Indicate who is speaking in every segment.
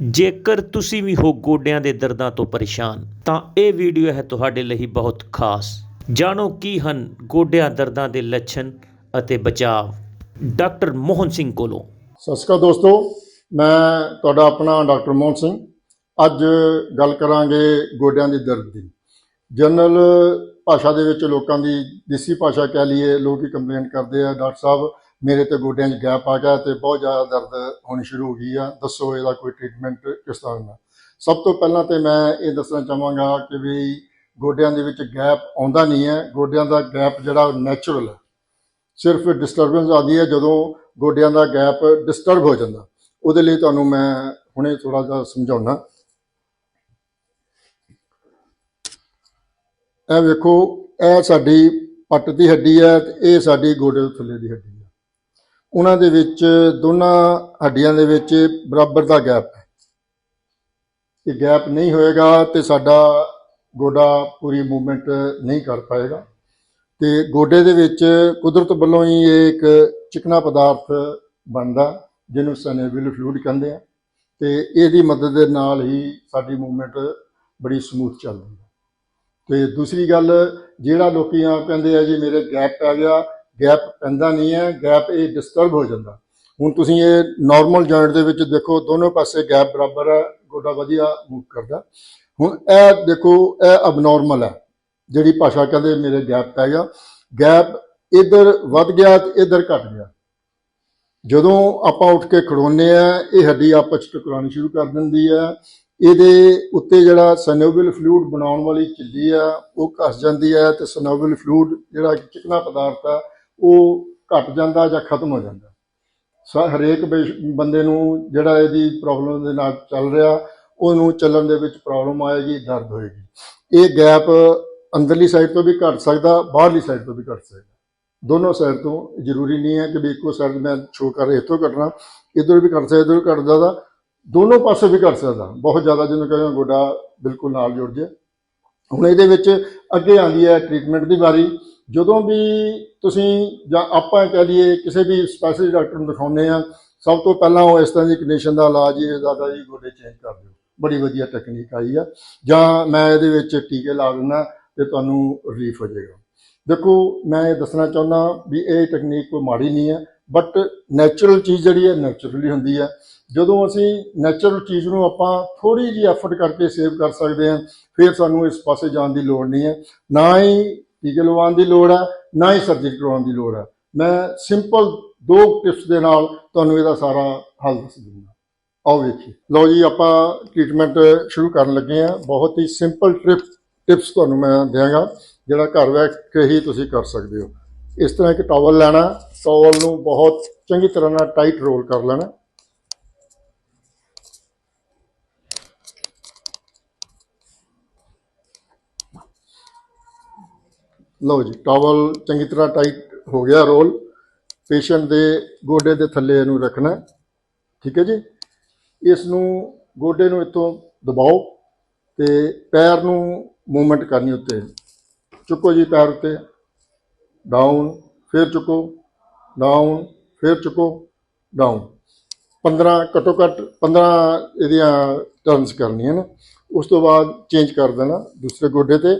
Speaker 1: ਜੇਕਰ ਤੁਸੀਂ ਵੀ ਹੋ ਗੋਡਿਆਂ ਦੇ ਦਰਦਾਂ ਤੋਂ ਪਰੇਸ਼ਾਨ, ਤਾਂ ਇਹ ਵੀਡੀਓ ਹੈ ਤੁਹਾਡੇ ਲਈ ਬਹੁਤ ਖਾਸ। ਜਾਣੋ ਕੀ ਹਨ ਗੋਡਿਆਂ ਦਰਦਾਂ ਦੇ ਲੱਛਣ ਅਤੇ ਬਚਾਅ ਡਾਕਟਰ ਮੋਹਨ ਸਿੰਘ ਕੋਲੋਂ।
Speaker 2: ਸਤਿ ਸ਼੍ਰੀ ਅਕਾਲ ਦੋਸਤੋ, ਮੈਂ ਤੁਹਾਡਾ ਆਪਣਾ ਡਾਕਟਰ ਮੋਹਨ ਸਿੰਘ। ਅੱਜ ਗੱਲ ਕਰਾਂਗੇ ਗੋਡਿਆਂ ਦੀ ਦਰਦ ਦੀ। ਜਨਰਲ ਭਾਸ਼ਾ ਦੇ ਵਿੱਚ ਲੋਕਾਂ ਦੀ ਦੇਸੀ ਭਾਸ਼ਾ ਕਹਿ ਲਈਏ, ਲੋਕ ਹੀ ਕੰਪਲੇਂਟ ਕਰਦੇ ਆ, ਡਾਕਟਰ ਸਾਹਿਬ। ਮੇਰੇ ਤੇ ਗੋਡਿਆਂ 'ਚ ਗੈਪ ਆ ਗਿਆ ਤੇ ਬਹੁਤ ਜ਼ਿਆਦਾ ਦਰਦ ਹੋਣੀ ਸ਼ੁਰੂ ਹੋ ਗਈ ਆ। ਦੱਸੋ ਇਹਦਾ ਕੋਈ ਟ੍ਰੀਟਮੈਂਟ ਕਿਸ ਤਰ੍ਹਾਂ ਦਾ? ਸਭ ਤੋਂ ਪਹਿਲਾਂ ਤੇ ਮੈਂ ਇਹ ਦੱਸਣਾ ਚਾਹਾਂਗਾ ਕਿ ਵੀ ਗੋਡਿਆਂ ਦੇ ਵਿੱਚ ਗੈਪ ਆਉਂਦਾ ਨਹੀਂ ਹੈ। ਗੋਡਿਆਂ ਦਾ ਗੈਪ ਜਿਹੜਾ ਨੈਚੁਰਲ ਹੈ ਸਿਰਫ ਡਿਸਟਰਬੈਂਸ ਆਉਂਦੀ ਹੈ ਜਦੋਂ ਗੋਡਿਆਂ ਦਾ ਗੈਪ ਡਿਸਟਰਬ ਹੋ ਜਾਂਦਾ। ਉਹਦੇ ਲਈ ਤੁਹਾਨੂੰ ਮੈਂ ਹੁਣੇ ਥੋੜਾ ਜਿਹਾ ਸਮਝਾਉਣਾ ਇਹ ਵੇਖੋ, ਇਹ ਸਾਡੀ ਪੱਟ ਦੀ ਹੱਡੀ ਹੈ ਤੇ ਇਹ ਸਾਡੀ ਗੋਡੇ ਥੱਲੇ ਦੀ ਹੱਡੀ ਉਹਨਾਂ ਦੇ ਵਿੱਚ, ਦੋਨਾਂ ਹੱਡੀਆਂ ਦੇ ਵਿੱਚ ਬਰਾਬਰ ਦਾ ਗੈਪ ਹੈ। ਇਹ ਗੈਪ ਨਹੀਂ ਹੋਏਗਾ ਤੇ ਸਾਡਾ ਗੋਡਾ ਪੂਰੀ ਮੂਵਮੈਂਟ ਨਹੀਂ ਕਰ ਪਾਏਗਾ। ਤੇ ਗੋਡੇ ਦੇ ਵਿੱਚ ਕੁਦਰਤ ਵੱਲੋਂ ਹੀ ਇਹ ਇੱਕ ਚਿਕਨਾ ਪਦਾਰਥ ਬਣਦਾ, ਜਿਹਨੂੰ ਸਨੇਵਿਲ ਫਲੂਇਡ ਕਹਿੰਦੇ ਆ ਤੇ ਇਹਦੀ ਮਦਦ ਦੇ ਨਾਲ ਹੀ ਸਾਡੀ ਮੂਵਮੈਂਟ ਬੜੀ ਸਮੂਥ ਚੱਲਦੀ ਹੈ। ਤੇ ਦੂਸਰੀ ਗੱਲ, ਜਿਹੜਾ ਲੋਕੀ ਆ ਕਹਿੰਦੇ ਆ ਜੀ, ਮੇਰੇ ਗੈਪ ਪੈ ਗਿਆ ਗੈਪ ਪੈਂਦਾ ਨਹੀਂ ਹੈ, ਗੈਪ ਇਹ ਡਿਸਟਰਬ ਹੋ ਜਾਂਦਾ। ਹੁਣ ਤੁਸੀਂ ਇਹ ਨਾਰਮਲ ਜੁਆਇੰਟ ਦੇ ਵਿੱਚ ਦੇਖੋ, ਦੋਨੋਂ ਪਾਸੇ ਗੈਪ ਬਰਾਬਰ ਹੈ, ਗੋਡਾ ਵਧੀਆ ਮੂਵ ਕਰਦਾ। ਹੁਣ ਇਹ ਦੇਖੋ, ਇਹ ਅਬਨੋਰਮਲ ਹੈ, ਜਿਹੜੀ ਭਾਸ਼ਾ ਕਹਿੰਦੇ ਮੇਰੇ ਗੈਪ ਪੈ ਗਿਆ। ਗੈਪ ਇਧਰ ਵੱਧ ਗਿਆ ਤੇ ਇਧਰ ਘਟ ਗਿਆ। ਜਦੋਂ ਆਪਾਂ ਉੱਠ ਕੇ ਖੜੋਨੇ ਆ, ਇਹ ਹੱਡੀ ਆਪਸ ਚ ਟਕਰਾਉਣੀ ਸ਼ੁਰੂ ਕਰ ਦਿੰਦੀ ਹੈ। ਇਹਦੇ ਉੱਤੇ ਜਿਹੜਾ ਸਨੋਬਲ ਫਲੂਡ ਬਣਾਉਣ ਵਾਲੀ ਝਿੱਲੀ ਆ, ਉਹ ਘਸ ਜਾਂਦੀ ਹੈ ਤੇ ਸਨੋਬਲ ਫਲੂਡ ਜਿਹੜਾ ਚਿਕਨਾ ਪਦਾਰਥ ਆ ਉਹ ਘਟ ਜਾਂਦਾ ਜਾਂ ਖਤਮ ਹੋ ਜਾਂਦਾ। ਸਾ ਹਰੇਕ ਬੇਸ਼- ਬੰਦੇ ਨੂੰ ਜਿਹੜਾ ਇਹਦੀ ਪ੍ਰੋਬਲਮ ਦੇ ਨਾਲ ਚੱਲ ਰਿਹਾ, ਉਹਨੂੰ ਚੱਲਣ ਦੇ ਵਿੱਚ ਪ੍ਰੋਬਲਮ ਆਏਗੀ, ਦਰਦ ਹੋਏਗੀ। ਇਹ ਗੈਪ ਅੰਦਰਲੀ ਸਾਈਡ ਤੋਂ ਵੀ ਘਟ ਸਕਦਾ, ਬਾਹਰਲੀ ਸਾਈਡ ਤੋਂ ਵੀ ਘਟ ਸਕਦਾ। ਦੋਨੋਂ ਸਾਈਡ ਤੋਂ ਜ਼ਰੂਰੀ ਨਹੀਂ ਹੈ ਕਿ ਵੀ ਇੱਕੋ ਸਾਈਡ ਮੈਂ ਸ਼ੋ ਕਰ ਰਿਹਾ, ਇੱਥੋਂ ਘਟਣਾ ਇਧਰ ਵੀ ਘਟ ਸਕਦਾ, ਇਧਰ ਵੀ ਘਟ ਸਕਦਾ, ਦੋਨੋਂ ਪਾਸੇ ਵੀ ਘਟ ਸਕਦਾ। ਬਹੁਤ ਜ਼ਿਆਦਾ ਜਿਹਨੂੰ ਕਹਿੰਦੇ ਗੋਡਾ ਬਿਲਕੁਲ ਨਾਲ ਜੁੜ ਜੇ ਹੁਣ ਇਹਦੇ ਵਿੱਚ ਅੱਗੇ ਆਉਂਦੀ ਹੈ ਟ੍ਰੀਟਮੈਂਟ ਦੀ ਵਾਰੀ। ਜਦੋਂ ਵੀ ਤੁਸੀਂ ਜਾਂ ਆਪਾਂ ਕਹਿ ਲਈਏ ਕਿਸੇ ਵੀ ਸਪੈਸ਼ਲਿਸਟ ਡਾਕਟਰ ਨੂੰ ਦਿਖਾਉਂਦੇ ਆ ਸਭ ਤੋਂ ਪਹਿਲਾਂ ਉਹ ਇਸ ਤਰ੍ਹਾਂ ਦੀ ਕੰਡੀਸ਼ਨ ਦਾ ਇਲਾਜ ਹੀ ਜ਼ਿਆਦਾ ਜੀ ਗੋਡੇ ਚੇਂਜ ਕਰ ਦਿਓ। ਬੜੀ ਵਧੀਆ ਟੈਕਨੀਕ ਆਈ ਆ। ਜਾਂ ਮੈਂ ਇਹਦੇ ਵਿੱਚ ਟੀਕੇ ਲਾ ਦਿੰਦਾ ਤੇ ਤੁਹਾਨੂੰ ਰਿਲੀਫ ਹੋ ਜਾਏਗਾ। ਦੇਖੋ, ਮੈਂ ਇਹ ਦੱਸਣਾ ਚਾਹੁੰਦਾ ਵੀ ਇਹ ਟੈਕਨੀਕ ਕੋਈ ਮਾੜੀ ਨਹੀਂ ਹੈ ਬਟ ਨੈਚੁਰਲ ਚੀਜ਼ ਜਿਹੜੀ ਹੈ ਨੈਚੁਰਲੀ ਹੁੰਦੀ ਹੈ। ਜਦੋਂ ਅਸੀਂ ਨੈਚੁਰਲ ਚੀਜ਼ ਨੂੰ ਆਪਾਂ ਥੋੜੀ ਜਿਹੀ ਐਫਰਟ ਕਰਕੇ ਸੇਵ ਕਰ ਸਕਦੇ ਹਾਂ, ਫਿਰ ਸਾਨੂੰ ਇਸ ਪਾਸੇ ਜਾਣ ਦੀ ਲੋੜ ਨਹੀਂ ਹੈ। ਨਾ ਹੀ ਟੀਕੇ ਲਵਾਉਣ ਦੀ ਲੋੜ ਹੈ, ਨਾ ਹੀ ਸਰਜਰੀ ਕਰਵਾਉਣ ਦੀ ਲੋੜ ਹੈ। ਮੈਂ ਸਿੰਪਲ ਦੋ ਟਿਪਸ ਦੇ ਨਾਲ ਤੁਹਾਨੂੰ ਇਹਦਾ ਸਾਰਾ ਹੱਲ ਦੱਸ ਦਿੰਦਾ। ਆਓ ਵੇਖੀਏ। ਲਓ ਜੀ, ਆਪਾਂ ਟ੍ਰੀਟਮੈਂਟ ਸ਼ੁਰੂ ਕਰਨ ਲੱਗੇ ਹਾਂ। ਬਹੁਤ ਹੀ ਸਿੰਪਲ ਟ੍ਰਿਪ ਟਿਪਸ ਤੁਹਾਨੂੰ ਮੈਂ ਦਿਆਂਗਾ, ਜਿਹੜਾ ਘਰ ਬੈਠ ਕੇ ਹੀ ਤੁਸੀਂ ਕਰ ਸਕਦੇ ਹੋ। ਇਸ ਤਰ੍ਹਾਂ ਇੱਕ ਟਾਵਲ ਲੈਣਾ ਟਾਵਲ ਨੂੰ ਬਹੁਤ ਚੰਗੀ ਤਰ੍ਹਾਂ ਨਾਲ ਟਾਈਟ ਰੋਲ ਕਰ ਲੈਣਾ। ਲਓ ਜੀ ਟਾਵਲ ਚੰਗੀ ਤਰ੍ਹਾਂ ਟਾਈਟ ਹੋ ਗਿਆ ਰੋਲ ਪੇਸ਼ੈਂਟ ਦੇ ਗੋਡੇ ਦੇ ਥੱਲੇ ਇਹਨੂੰ ਰੱਖਣਾ ਠੀਕ ਹੈ ਜੀ? ਇਸ ਨੂੰ ਗੋਡੇ ਨੂੰ ਇੱਥੋਂ ਦਬਾਓ ਤੇ ਪੈਰ ਨੂੰ ਮੂਵਮੈਂਟ ਕਰਨੀ ਉੱਤੇ। ਚੁੱਕੋ ਜੀ ਪੈਰ ਉੱਤੇ। ਡਾਊਨ ਫਿਰ ਚੁੱਕੋ। ਡਾਊਨ ਫਿਰ ਚੁੱਕੋ। ਡਾਊਨ 15 ਘੱਟੋ ਘੱਟ 15 ਇਹਦੀਆਂ ਟਰਨਸ ਕਰਨੀਆਂ ਨੇ। ਉਸ ਤੋਂ ਬਾਅਦ ਚੇਂਜ ਕਰ ਦੇਣਾ ਦੂਸਰੇ ਗੋਡੇ ਤੇ।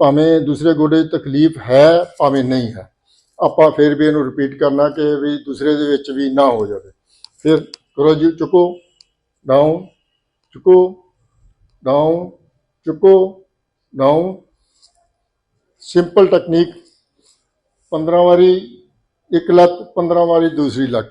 Speaker 2: ਭਾਵੇਂ ਦੂਸਰੇ ਗੋਡੇ 'ਚ ਤਕਲੀਫ ਹੈ, ਭਾਵੇਂ ਨਹੀਂ ਹੈ। ਆਪਾਂ ਫਿਰ ਵੀ ਇਹਨੂੰ ਰਿਪੀਟ ਕਰਨਾ ਕਿ ਵੀ ਦੂਸਰੇ ਦੇ ਵਿੱਚ ਵੀ ਨਾ ਹੋ ਜਾਵੇ। ਫਿਰ ਕਰੋ ਜੀ, ਚੁੱਕੋ ਡਾਊਨ ਚੁੱਕੋ ਡਾਊਨ ਚੁੱਕੋ ਡਾਊਨ ਸਿੰਪਲ ਟੈਕਨੀਕ 15 ਵਾਰੀ ਇੱਕ ਲੱਤ 15 ਵਾਰੀ ਦੂਸਰੀ ਲੱਤ।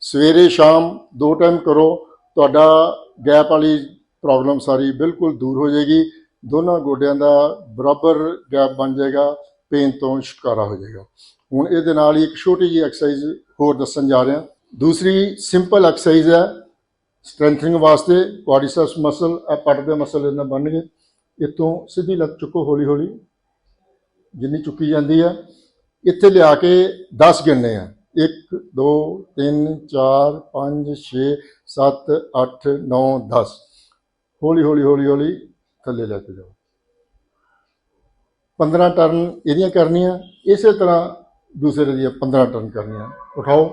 Speaker 2: ਸਵੇਰੇ ਸ਼ਾਮ ਦੋ ਟਾਈਮ ਕਰੋ, ਤੁਹਾਡਾ ਗੈਪ ਵਾਲੀ ਪ੍ਰੋਬਲਮ ਸਾਰੀ ਬਿਲਕੁਲ ਦੂਰ ਹੋ ਜਾਏਗੀ। ਦੋਨਾਂ ਗੋਡਿਆਂ ਦਾ ਬਰਾਬਰ ਗੈਪ ਬਣ ਜਾਏਗਾ, ਪੇਨ ਤੋਂ ਛੁਟਕਾਰਾ ਹੋ ਜਾਏਗਾ। ਹੁਣ ਇਹਦੇ ਨਾਲ ਹੀ ਇੱਕ ਛੋਟੀ ਜਿਹੀ ਐਕਸਰਸਾਈਜ਼ ਹੋਰ ਦੱਸਣ ਜਾ ਰਿਹਾ। ਦੂਸਰੀ ਸਿੰਪਲ ਐਕਸਰਸਾਈਜ਼ ਹੈ। ਸਟਰੈਂਥਨਿੰਗ ਵਾਸਤੇ ਕੁਆਡ੍ਰਿਸੈਪਸ ਮਸਲ ਇਹ ਪੱਟ ਦੇ ਮਸਲ ਇਹਨਾਂ ਗਏ ਇੱਥੋਂ ਸਿੱਧੀ ਲੱਤ ਚੁੱਕੋ ਹੌਲੀ ਹੌਲੀ ਜਿੰਨੀ ਚੁੱਕੀ ਜਾਂਦੀ ਹੈ। ਇੱਥੇ ਲਿਆ ਕੇ 10 ਗਿਣਨੇ ਆ। 1 2 3 4 5 6 7 8 9 10 ਹੌਲੀ ਹੌਲੀ ਹੌਲੀ ਹੌਲੀ ਥੱਲੇ ਲੈ ਕੇ ਜਾਓ। 15 ਟਰਨ ਇਹਦੀਆਂ ਕਰਨੀਆਂ, ਇਸੇ ਤਰ੍ਹਾਂ ਦੂਸਰੇ ਦੀਆਂ 15 ਟਰਨ ਕਰਨੀਆਂ। ਉਠਾਓ।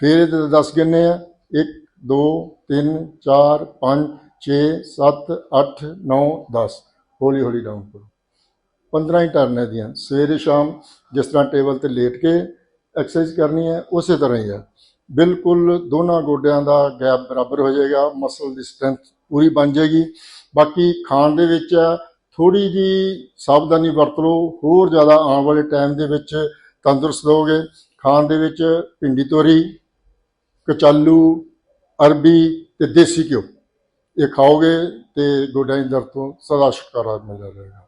Speaker 2: ਫਿਰ ਇਹਦੇ 10 ਗਿਣਨੇ ਆ 1 2 3 4 5 6 7 8 9 10 ਹੌਲੀ ਹੌਲੀ ਡਾਊਨ ਕਰੋ। 15 ਹੀ ਟਰਨ ਹੈ ਦੀਆਂ ਸਵੇਰੇ ਸ਼ਾਮ ਜਿਸ ਤਰ੍ਹਾਂ ਟੇਬਲ ਤੇ ਲੇਟ ਕੇ ਐਕਸਰਸਾਈਜ਼ ਕਰਨੀ ਹੈ, ਉਸੇ ਤਰ੍ਹਾਂ ਹੀ ਹੈ ਬਿਲਕੁਲ ਦੋਨਾਂ ਗੋਡਿਆਂ ਦਾ ਗੈਪ ਬਰਾਬਰ ਹੋ ਜਾਏਗਾ ਮਸਲ ਦੀ ਸਟਰੈਂਥ ਪੂਰੀ ਬਣ ਜਾਏਗੀ। ਬਾਕੀ ਖਾਣ ਦੇ ਵਿੱਚ ਥੋੜੀ ਜੀ ਸਾਵਧਾਨੀ ਵਰਤ ਲਓ। ਹੋਰ ਜ਼ਿਆਦਾ ਆਉਣ ਵਾਲੇ ਟਾਈਮ ਦੇ ਵਿੱਚ ਤੰਦਰੁਸਤ ਰਹੋਗੇ। ਖਾਣ ਦੇ ਵਿੱਚ ਭਿੰਡੀ ਤੋਰੀ, ਕਚਾਲੂ, ਅਰਬੀ ਤੇ ਦੇਸੀ ਘਿਓ। ਇਹ ਖਾਓਗੇ ਤੇ ਗੋਡਿਆਂ ਦੀ ਦਰਦ ਤੋਂ ਸਦਾ ਛੁਟਕਾਰਾ ਮਿਲ ਜਾਏਗਾ